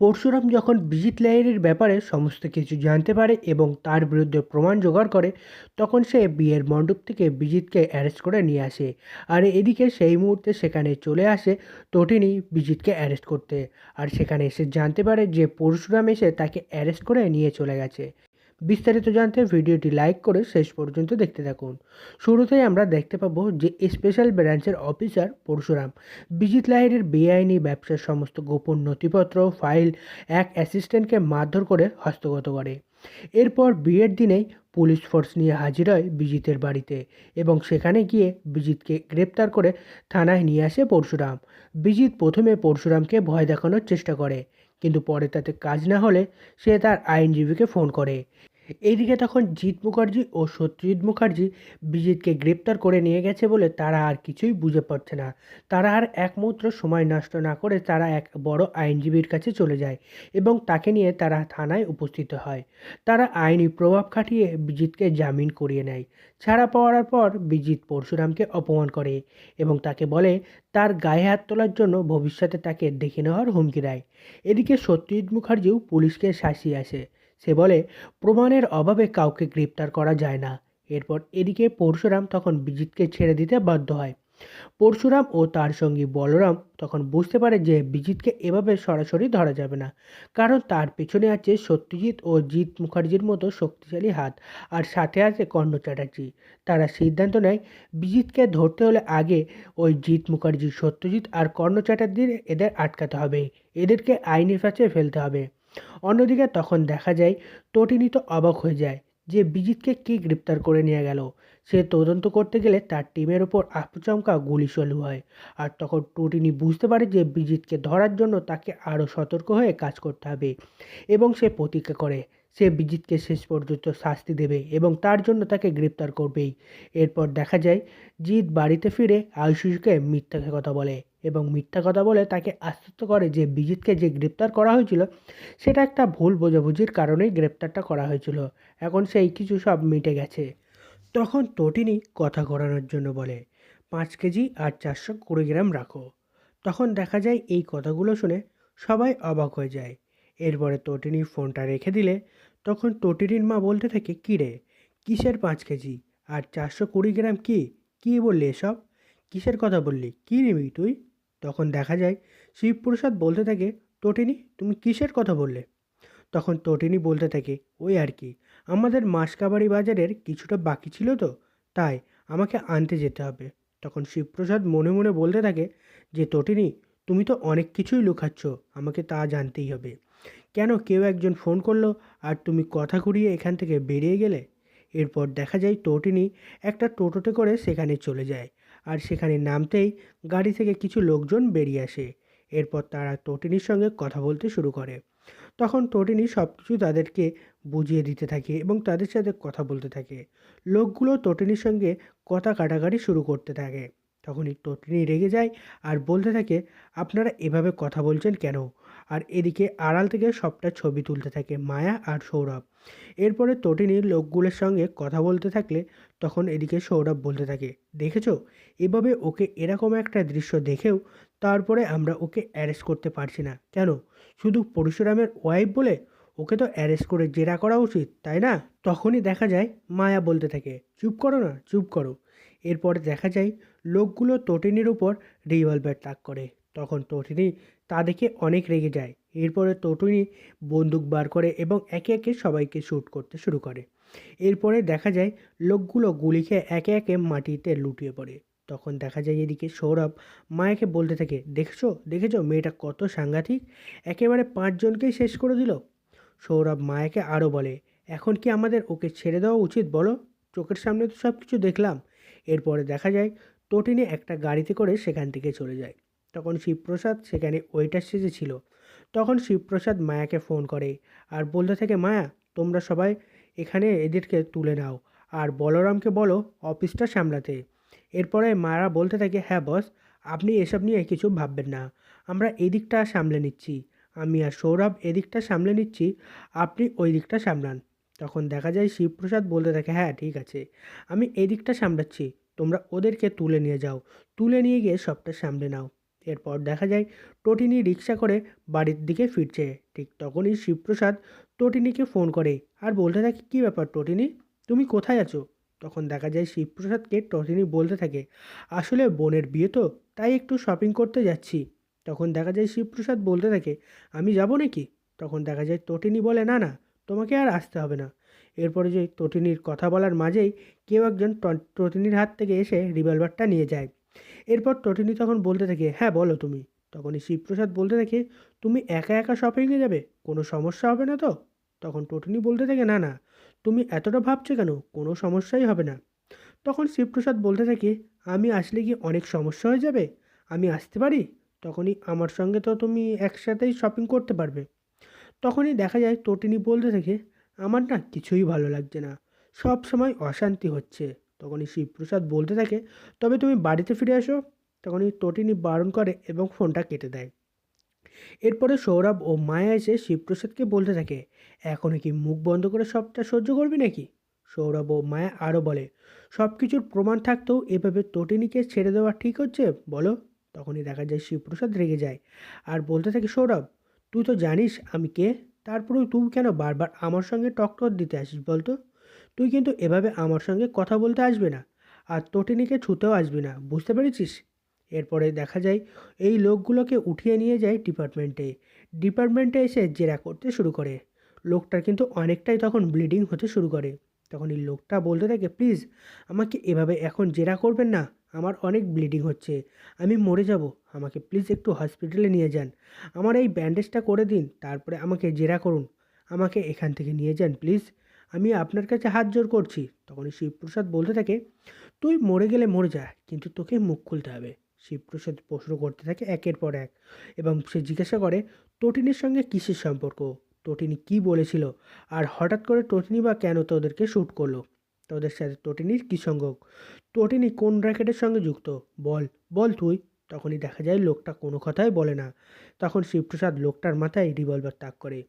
পরশুরাম যখন বিজিত লাইনের ব্যাপারে সমস্ত কিছু জানতে পারে এবং তার বিরুদ্ধে প্রমাণ জোগাড় করে, তখন সে বিয়ের মণ্ডপ থেকে বিজিতকে অ্যারেস্ট করে নিয়ে আসে। আর এদিকে সেই মুহূর্তে সেখানে চলে আসে তটিনী বিজিতকে অ্যারেস্ট করতে। আর সেখানে এসে জানতে পারে যে পরশুরাম এসে তাকে অ্যারেস্ট করে নিয়ে চলে গেছে। বিস্তারিত জানতে ভিডিওটি লাইক করে শেষ পর্যন্ত দেখতে থাকুন। শুরুতেই আমরা দেখতে পাবো যে স্পেশাল ব্রাঞ্চের অফিসার পরশুরাম। বিজিত লাহিড়ির বেআইনি ব্যবসার সমস্ত গোপন নথিপত্র, ফাইল এক অ্যাসিস্ট্যান্টকে মারধর করে হস্তগত করে। এরপর বিয়ের দিনেই পুলিশ ফোর্স নিয়ে হাজির হয় বিজিতের বাড়িতে এবং সেখানে গিয়ে বিজিতকে গ্রেপ্তার করে থানায় নিয়ে আসে পরশুরাম। বিজিত প্রথমে পরশুরামকে ভয় দেখানোর চেষ্টা করে, কিন্তু পরে তাতে কাজ না হলে সে তার আইনজীবীকে ফোন করে। এইদিকে তখন জিৎ মুখার্জি ও সত্যজিৎ মুখার্জি বিজিতকে গ্রেপ্তার করে নিয়ে গেছে বলে তারা আর কিছুই বুঝে পারছে না। তারা আর এক মুহূর্ত সময় নষ্ট না করে তারা এক বড় আইনজীবীর কাছে চলে যায় এবং তাকে নিয়ে তারা থানায় উপস্থিত হয়। তারা আইনি প্রভাব খাটিয়ে বিজিতকে জামিন করিয়ে নেয়। ছাড়া পাওয়ার পর বিজিত পরশুরামকে অপমান করে এবং তাকে বলে, তার গায়ে হাত তোলার জন্য ভবিষ্যতে তাকে দেখে নেওয়ার হুমকি দেয়। এদিকে সত্যজিৎ মুখার্জিও পুলিশকে শাসিয়ে আসে। সে বলে, প্রমাণের অভাবে কাউকে গ্রেপ্তার করা যায় না। এরপর এদিকে পরশুরাম তখন বিজিতকে ছেড়ে দিতে বাধ্য হয়। পরশুরাম ও তার সঙ্গী বলরাম তখন বুঝতে পারে যে বিজিতকে এভাবে সরাসরি ধরা যাবে না, কারণ তার পেছনে আছে সত্যজিৎ ও জিৎ মুখার্জির মতো শক্তিশালী হাত আর সাথে আছে কর্ণ চ্যাটার্জি। তারা সিদ্ধান্ত নেয়, বিজিতকে ধরতে হলে আগে ওই জিৎ মুখার্জি, সত্যজিৎ আর কর্ণ চ্যাটার্জির এদের আটকাতে হবে। এদেরকে আইনি ফাঁচে ফেলতে হবে। অন্যদিকে তখন দেখা যায় তটিনী তো অবাক হয়ে যায় যে বিজিতকে কে গ্রেপ্তার করে নিয়ে গেল। সে তদন্ত করতে গেলে তার টিমের ওপর আচমকা গুলি চালু হয়। আর তখন টুটিনি বুঝতে পারে যে বিজিতকে ধরার জন্য তাকে আরও সতর্ক হয়ে কাজ করতে হবে এবং সে প্রতিজ্ঞা করে। সে বিজিতকে শেষ পর্যন্ত শাস্তি দেবে এবং তার জন্য তাকে গ্রেপ্তার করবেই। এরপর দেখা যায়, জিৎ বাড়িতে ফিরে আয়ুষকে মিথ্যা কথা বলে এবং মিথ্যা কথা বলে তাকে আশ্বস্ত করে যে বিজিতকে যে গ্রেপ্তার করা হয়েছিল, সেটা একটা ভুল বোঝাবুঝির কারণেই গ্রেপ্তারটা করা হয়েছিল। এখন সেই কিছু সব মিটে গেছে। তখন তটিনী কথা ঘোরানোর জন্য বলে, পাঁচ কেজি আর চারশো কুড়ি গ্রাম রাখো। তখন দেখা যায়, এই কথাগুলো শুনে সবাই অবাক হয়ে যায়। এরপরে তটিনী ফোনটা রেখে দিলে, তখন তটিনীর মা বলতে থাকে, কী রে? কিসের পাঁচ কেজি? আর চারশো কুড়ি গ্রাম কী? কী বললি এসব? কিসের কথা বললি? কী নিবি তুই? তখন দেখা যায়, শিবপ্রসাদ বলতে থাকে, তটিনী, তুমি কিসের কথা বললে? তখন তটিনী বলতে থাকে, ওই আর কি, আমাদের মাসকাবাড়ি বাজারের কিছুটা বাকি ছিল তো, তাই আমাকে আনতে যেতে হবে। তখন শিবপ্রসাদ মনে মনে বলতে থাকে যে, তটিনী, তুমি তো অনেক কিছুই লুকাচ্ছ, আমাকে তা জানতেই হবে। কেন কেউ একজন ফোন করল আর তুমি কথা ঘুরিয়ে এখান থেকে বেরিয়ে গেলে? এরপর দেখা যায় টোটিনি একটা টোটোতে করে সেখানে চলে যায় আর সেখানে নামতেই গাড়ি থেকে কিছু লোকজন বেরিয়ে আসে। এরপর তারা টোটিনির সঙ্গে কথা বলতে শুরু করে। তখন টোটিনি সব কিছু তাদেরকে বুঝিয়ে দিতে থাকে এবং তাদের সাথে কথা বলতে থাকে। লোকগুলো তটিনীর সঙ্গে কথা কাটাকাটি শুরু করতে থাকে। তখনই তটিনী রেগে যায় আর বলতে থাকে, আপনারা এভাবে কথা বলছেন কেন? আর এদিকে আড়াল থেকে সবটা ছবি তুলতে থাকে মায়া আর সৌরভ। এরপরে তটিনীর লোকগুলোর সঙ্গে কথা বলতে থাকলে তখন এদিকে সৌরভ বলতে থাকে, দেখেছ? এভাবে ওকে এরকম একটা দৃশ্য দেখেও তারপরে আমরা ওকে অ্যারেস্ট করতে পারছি না। কেন? শুধু পরশুরামের ওয়াইফ বলে ওকে তো অ্যারেস্ট করে জেরা করা উচিত, তাই না? তখনই দেখা যায় মায়া বলতে থাকে, চুপ করো না, চুপ করো। এরপরে দেখা যায় লোকগুলো তটিনীর উপর রিভলভার তাক করে। তখন তটিনী তা দেখে অনেক রেগে যায়। এরপরে তটিনী বন্দুক বার করে এবং একে একে সবাইকে শ্যুট করতে শুরু করে। এরপরে দেখা যায় লোকগুলো গুলি খেয়ে একে একে মাটিতে লুটিয়ে পড়ে। তখন দেখা যায় এদিকে সৌরভ মায়াকে বলতে থাকে, দেখছ? দেখেছ? মেয়েটা কত সাংঘাতিক? একেবারে পাঁচজনকেই শেষ করে দিল? সৌরভ মায়াকে আরও বলে, এখন কি আমাদের ওকে ছেড়ে দেওয়া উচিত বলো? চোখের সামনে তো সব কিছু দেখলাম। এরপরে দেখা যায় তটিনী একটা গাড়িতে করে সেখান থেকে চলে যায়। তখন শিবপ্রসাদ সেখানে ওয়েটার সেজেছিল তখন শিবপ্রসাদ মায়াকে ফোন করে, আর বলতে থাকে, মায়া, তোমরা সবাই এখানে এদেরকে তুলে নাও, আর বলরামকে বলো অফিসটা সামলাতে। এরপরে মারা বলতে থাকে হ্যাঁ বস, আপনি এসব নিয়ে কিছু ভাববেন না, আমরা এদিকটা সামলে নিচ্ছি, আমি আর সৌরভ এদিকটা সামলে নিচ্ছি, আপনি ওই দিকটা সামলান। তখন দেখা যায়, শিবপ্রসাদ বলতে থাকে হ্যাঁ ঠিক আছে, আমি এদিকটা সামলাচ্ছি, তোমরা ওদেরকে তুলে নিয়ে যাও, তুলে নিয়ে গিয়ে সবটা সামলে নাও। এরপর দেখা যায় টটিনি রিক্সা করে বাড়ির দিকে ফিরছে। ঠিক তখনই শিবপ্রসাদ টটিনিকে ফোন করে, আর বলতে থাকে, কী ব্যাপার টটিনি? তুমি কোথায় আছো? তখন দেখা যায় শিবপ্রসাদকে টটিনি বলতে থাকে, আসলে বোনের বিয়ে তো, তাই একটু শপিং করতে যাচ্ছি। তখন দেখা যায় শিবপ্রসাদ বলতে থাকে, আমি যাব নাকি? তখন দেখা যায় তটিনী বলে, না না, তোমাকে আর আসতে হবে না। এরপরে যে তটিনীর কথা বলার মাঝেই কেউ একজন টটিনির হাত থেকে এসে রিভলভারটা নিয়ে যায়। এরপর তটিনী তখন বলতে থাকে হ্যাঁ বলো তুমি। তখনই শিবপ্রসাদ বলতে থাকে, তুমি একা একা শপিংয়ে যাবে? কোনো সমস্যা হবে না তো? তখন টটিনী বলতে থাকে, না না, তুমি এতটা ভাবছ কেন? কোনো সমস্যাই হবে না। তখন শিবপ্রসাদ বলতে থাকে, আমি আসলে কি অনেক সমস্যা হয়ে যাবে? আমি আসতে পারি? তখনই আমার সঙ্গে তো তুমি একসাথেই শপিং করতে পারবে। তখনই দেখা যায় তটিনী বলতে থাকে, আমার না কিছুই ভালো লাগছে না। সব সময় অশান্তি হচ্ছে। তখনই শিবপ্রসাদ বলতে থাকে, তবে তুমি বাড়িতে ফিরে আসো তখনই তটিনী বারণ করে এবং ফোনটা কেটে দেয়। এরপরে সৌরভ ও মায়া এসে শিবপ্রসাদকে বলতে থাকে এখনও কি মুখ বন্ধ করে সবটা সহ্য করবি নাকি? সৌরভ ও মায়া আরও বলে সব কিছুর প্রমাণ থাকতেও এভাবে তটিনীকে ছেড়ে দেওয়া ঠিক হচ্ছে? বলো। তখনই দেখা যায় শিবপ্রসাদ রেগে যায় আর বলতে থাকে, সৌরভ, তুই তো জানিস আমি কে, তারপরেও তুই কেন বারবার আমার সঙ্গে টক্কর দিতে আসিস বলতো? তুই কিন্তু এভাবে আমার সঙ্গে কথা বলতে আসবে না আর তটিনীকে ছুতেও আসবি না, বুঝতে পেরেছিস? এরপরে দেখা যায় এই লোকগুলোকে উঠিয়ে নিয়ে যায় ডিপার্টমেন্টে। ডিপার্টমেন্টে এসে জেরা করতে শুরু করে। লোকটার কিন্তু অনেকটাই তখন ব্লিডিং হতে শুরু করে। তখন এই লোকটা বলতে থাকে, প্লিজ, আমাকে এভাবে এখন জেরা করবেন না, আমার অনেক ব্লিডিং হচ্ছে, আমি মরে যাব, আমাকে প্লিজ একটু হসপিটালে নিয়ে যান, আমার এই ব্যান্ডেজটা করে দিন, তারপরে আমাকে জেরা করুন, আমাকে এখান থেকে নিয়ে যান, প্লিজ। আমি আপনার কাছে হাত জোর করছি। তখনই শিবপ্রসাদ বলতে থাকে, তুই মরে গেলে মরে যা, কিন্তু তোকে মুখ খুলতে হবে। শিবপ্রসাদ প্রশ্ন করতে থাকে একের পর এক, এবং সে জিজ্ঞাসা করে, তটিনীর সঙ্গে কিসের সম্পর্ক? তটিনী কি বলেছিল? আর হঠাৎ করে তটিনী বা কেন তোদেরকে শ্যুট করল? তোদের সাথে তটিনীর কী সঙ্গক তটিনী কোন র্যাকেটের সঙ্গে যুক্ত? বল বল তুই। তখনই দেখা যায় লোকটা কোনো কথাই বলে না। তখন শিবপ্রসাদ লোকটার মাথায় রিভলভার তাক করে।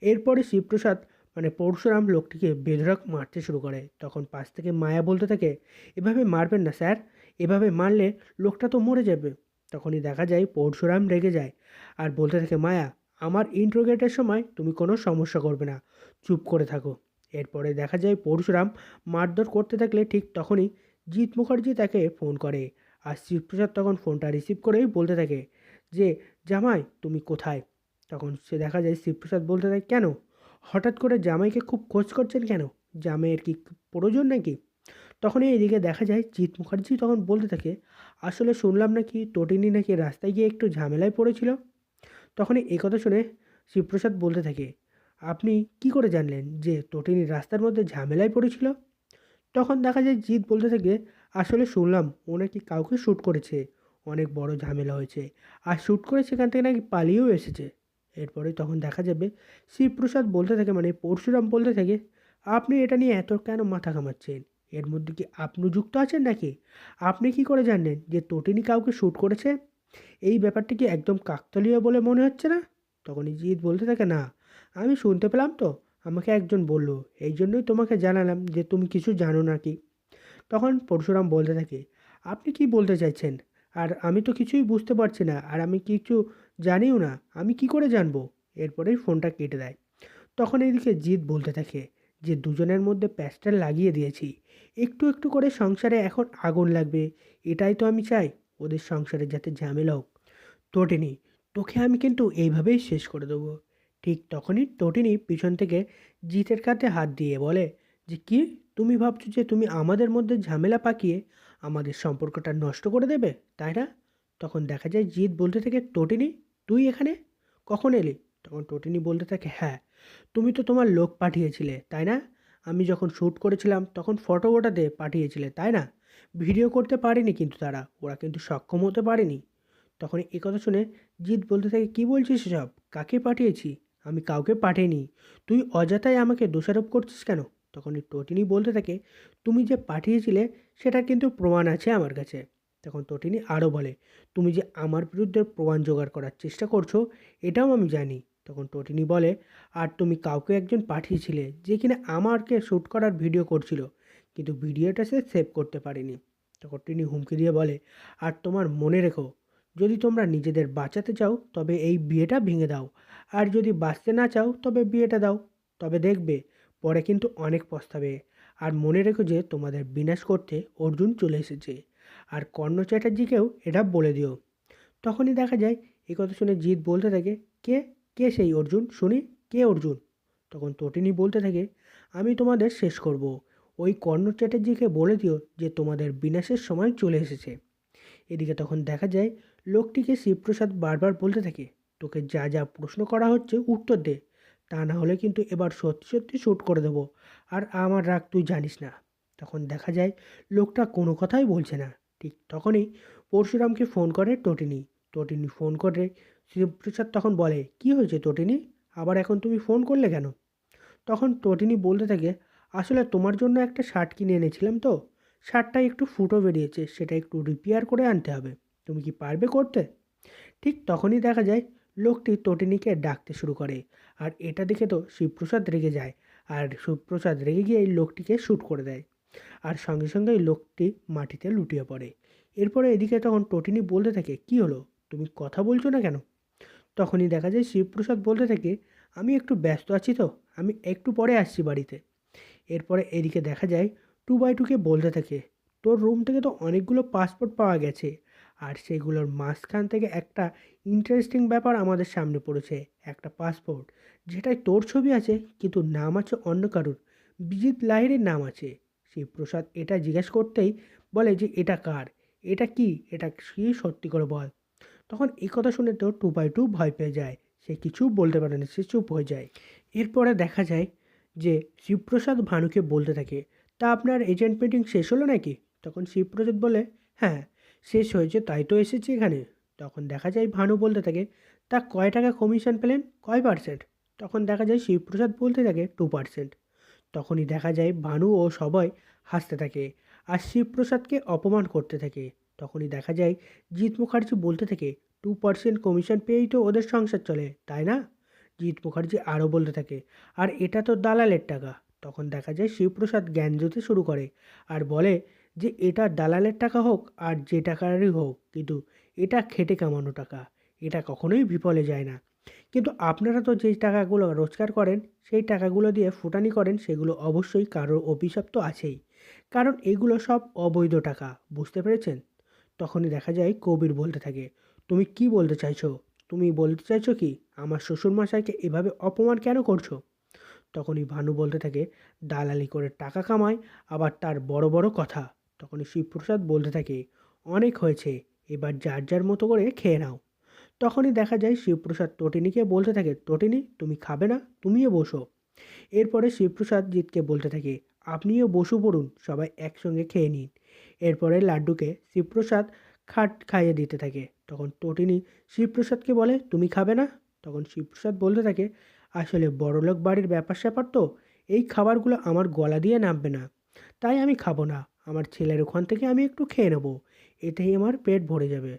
এরপরে শিবপ্রসাদ মানে পরশুরাম লোকটিকে বেধরক মারতে শুরু করে। তখন পাশ থেকে মায়া বলতে থাকে, এভাবে মারবেন না স্যার, এভাবে মারলে লোকটা তো মরে যাবে। তখনই দেখা যায় পরশুরাম রেগে যায় আর বলতে থাকে, মায়া, আমার ইন্ট্রোগেটের সময় তুমি কোনো সমস্যা করবে না, চুপ করে থাকো। এরপরে দেখা যায় পরশুরাম মারধর করতে থাকলে ঠিক তখনই জিৎ মুখার্জি তাকে ফোন করে আর শিবপ্রসাদ তখন ফোনটা রিসিভ করেই বলতে থাকে যে, জামাই, তুমি কোথায়? তখন সে দেখা যায় শিবপ্রসাদ বলতে থাকে, কেন? হঠাৎ করে জামাইকে খুব খোঁজ করছেন কেন? জামাইয়ের কি প্রয়োজন নাকি? তখন এইদিকে দেখা যায়, জিৎ মুখার্জি তখন বলতে থাকে, আসলে শুনলাম নাকি তটিনী নাকি রাস্তায় গিয়ে একটু ঝামেলায় পড়েছিল? তখনই এই কথা শুনে শিবপ্রসাদ বলতে থাকে, আপনি কি করে জানলেন যে তটিনী রাস্তার মধ্যে ঝামেলায় পড়েছিল? তখন দেখা যায়, জিৎ বলতে থাকে, আসলে শুনলাম ও নাকি কাউকে শ্যুট করেছে, অনেক বড় ঝামেলা হয়েছে, আর শ্যুট করে সেখান থেকে নাকি পালিয়েও এসেছে। এরপরে তখন দেখা যাবে শিবপ্রসাদ বলতে থাকে মানে পরশুরাম বলতে থাকে, আপনি এটা নিয়ে এত কেন মাথা ঘামাচ্ছেন? এর মধ্যে কি আপনি যুক্ত আছেন নাকি? আপনি কি করে জানলেন যে তটিনী কাউকে শ্যুট করেছে? এই ব্যাপারটি কি একদম কাকতলীয় বলে মনে হচ্ছে না? তখনই জিৎ বলতে থাকে, না, আমি শুনতে পেলাম তো, আমাকে একজন বলল, এই জন্যই তোমাকে জানালাম যে তুমি কিছু জানো নাকি? তখন পরশুরাম বলতে থাকে, আপনি কি বলতে চাইছেন? আর আমি তো কিছুই বুঝতে পারছি না, আর আমি কিছু জানিও না, আমি কি করে জানব? এরপরেই ফোনটা কেটে দেয়। তখন এদিকে জিৎ বলতে থাকে যে, দুজনের মধ্যে প্যাস্টার লাগিয়ে দিয়েছি। একটু একটু করে সংসারে এখন আগুন লাগবে, এটাই তো আমি চাই, ওদের সংসারে যাতে ঝামেলা হোক। টোটেনি, তোকে আমি কিন্তু এইভাবেই শেষ করে দেবো। ঠিক তখনই টোটিনি পিছন থেকে জিতের কাঁধে হাত দিয়ে বলে যে, কি? তুমি ভাবছ যে, তুমি আমাদের মধ্যে ঝামেলা পাকিয়ে আমাদের সম্পর্কটা নষ্ট করে দেবে, তাই না? তখন দেখা যায় জিৎ বলতে থেকে, টোটিনি তুই এখানে? কখন এলি? তখন টোটিনি বলতে থাকে হ্যাঁ তুমি তো তোমার লোক পাঠিয়েছিলে, তাই না? আমি যখন শ্যুট করেছিলাম, তখন ফটো ওটাতে পাঠিয়েছিলে, তাই না? ভিডিও করতে পারেনি কিন্তু তারা, ওরা কিন্তু সক্ষম হতে পারেনি। তখন এই কথা শুনে জিৎ বলতে থাকে, কী বলছিস সব কাকে পাঠিয়েছি? আমি কাউকে পাঠাইনি। তুই অযথাই আমাকে দোষারোপ করছিস কেন? তখন টটিনি বলতে থাকে, তুমি যে পাঠিয়েছিলে সেটা কিন্তু প্রমাণ আছে আমার কাছে। তখন টটিনি আরও বলে, তুমি যে আমার বিরুদ্ধে প্রমাণ জোগাড় করার চেষ্টা করছ, এটাও আমি জানি। তখন টটিনি বলে, আর তুমি কাউকে একজন পাঠিয়েছিলে যে কিনা আমাকে শ্যুট করার ভিডিও করছিল, কিন্তু ভিডিওটা সে সেভ করতে পারেনি। তখন টিনি হুমকি দিয়ে বলে, আর তোমার মনে রেখো, যদি তোমরা নিজেদের বাঁচাতে চাও, তবে এই বিয়েটা ভেঙে দাও, আর যদি বাঁচতে না চাও, তবে বিয়েটা দাও। তবে দেখবে, পরে কিন্তু অনেক পস্তাবে। আর মনে রেখো যে তোমাদের বিনাশ করতে অর্জুন চলে এসেছে। আর কর্ণ চ্যাটার্জিকেও এটা বলে দিও। তখনই দেখা যায়, এই কথা শুনে জিৎ বলতে থাকে, কে? কে সেই অর্জুন? শুনি, কে অর্জুন? তখন তটিনী বলতে থাকে, আমি তোমাদের শেষ করব। ওই কর্ণ চ্যাটার্জিকে বলে দিও যে তোমাদের বিনাশের সময় চলে এসেছে। এদিকে তখন দেখা যায়, লোকটিকে শিবপ্রসাদ বারবার বলতে থাকে, তোকে যা যা প্রশ্ন করা হচ্ছে উত্তর দে। তা না হলে কিন্তু এবার সত্যি সত্যি শ্যুট করে দেবো। আর আমার রাগ তুই জানিস না। তখন দেখা যায়, লোকটা কোনো কথাই বলছে না। ঠিক তখনই পরশুরামকে ফোন করে টটিনি। টটিনি ফোন করে শিবপ্রসাদ তখন বলে, কি হয়েছে টটিনি? আবার এখন তুমি ফোন করলে কেন? তখন টটিনি বলতে থাকে, আসলে তোমার জন্য একটা শার্ট কিনে এনেছিলাম তো। শার্টটা একটু ফুটো বেরিয়েছে, সেটা একটু রিপেয়ার করে আনতে হবে। তুমি কি পারবে করতে? ঠিক তখনই দেখা যায়, লোকটি তটিনীকে ডাকতে শুরু করে। আর এটা দেখে তো শিবপ্রসাদ রেগে যায়। আর শিবপ্রসাদ রেগে গিয়ে এই লোকটিকে শ্যুট করে দেয়। আর সঙ্গে সঙ্গে ওই লোকটি মাটিতে লুটিয়ে পড়ে। এরপরে এদিকে তখন টটিনি বলতে থাকে, কি হলো? তুমি কথা বলছো না কেন? তখনই দেখা যায় শিবপ্রসাদ বলতে থাকে, আমি একটু ব্যস্ত আছি তো, আমি একটু পরে আসছি বাড়িতে। এরপরে এদিকে দেখা যায় টু বাই টুকে বলতে থাকে, তোর রুম থেকে তো অনেকগুলো পাসপোর্ট পাওয়া গেছে, আর সেগুলোর মাঝখান থেকে একটা ইন্টারেস্টিং ব্যাপার আমাদের সামনে পড়েছে, একটা পাসপোর্ট। যেটায় তোর ছবি আছে, কিন্তু নাম আছে অন্য কারুর। বিজিত লাহিরের নাম আছে। শিবপ্রসাদ এটা জিজ্ঞেস করতেই বলে যে, এটা কার? এটা কি? এটা কি সত্যি করে বল? তখন এই কথা শুনে তো টু বাই টু ভয় পেয়ে যায়। সে কিছু বলতে পারে না, সে চুপ হয়ে যায়। এরপরে দেখা যায় যে, শিবপ্রসাদ ভানুকে বলতে থাকে, তা আপনার এজেন্ট মিটিং শেষ হলো নাকি? তখন শিবপ্রসাদ বলে হ্যাঁ শেষ হয়েছে, তাই তো এসেছি এখানে। তখন দেখা যায় ভানু বলতে থাকে, তা কয় টাকা কমিশন পেলেন? কয় পার্সেন্ট তখন দেখা যায় শিবপ্রসাদ বলতে থাকে টু পার্সেন্ট তখনই দেখা যায় ভানু ও সবাই হাসতে থাকে আর শিবপ্রসাদকে অপমান করতে থাকে। তখনই দেখা যায় জিৎ মুখার্জি বলতে থাকে, টু পার্সেন্ট কমিশন পেয়েই তো ওদের সংসার চলে, তাই না? জিৎ মুখার্জি আরও বলতে থাকে, আর এটা তো দালালের টাকা। তখন দেখা যায় শিবপ্রসাদ জ্ঞান দিতে শুরু করে আর বলে যে, এটা দালালের টাকা হোক আর যে টাকারই হোক, কিন্তু এটা খেটে কামানো টাকা। এটা কখনোই বিফলে যায় না। কিন্তু আপনারা তো যেই টাকাগুলো রোজগার করেন, সেই টাকাগুলো দিয়ে ফুটানি করেন, সেগুলো অবশ্যই কারোর অভিশাপ তো আছেই। কারণ এগুলো সব অবৈধ টাকা, বুঝতে পেরেছেন? তখনই দেখা যায় কবির বলতে থাকে, তুমি কি বলতে চাইছো? তুমি বলতে চাইছো কি, আমার শ্বশুরমশাইকে এভাবে অপমান কেন করছ? তখনই ভানু বলতে থাকে, দালালি করে টাকা কামায়, আবার তার বড় বড় কথা। তখনই শিবপ্রসাদ বলতে থাকে, অনেক হয়েছে, এবার যার যার মতো করে খেয়ে নাও। তখনই দেখা যায় শিবপ্রসাদ তটিনীকে বলতে থাকে তটিনী তুমি খাবে না? তুমিও বসো। এরপরে শিবপ্রসাদ জিতকে বলতে থাকে, আপনিও বসু পড়ুন, সবাই একসঙ্গে খেয়ে নিন। এরপরে লাড্ডুকে শিবপ্রসাদ খাট খাইয়ে দিতে থাকে। তখন তটিনী শিবপ্রসাদকে বলে, তুমি খাবে না? তখন শিবপ্রসাদ বলতে থাকে, আসলে বড়লোক বাড়ির ব্যাপার স্যাপার তো, এই খাবারগুলো আমার গলা দিয়ে নামবে না। তাই আমি খাব না। আমার ছেলের ওখান থেকে আমি একটু খেয়ে নেব। এতেই আমার পেট ভরে যাবে।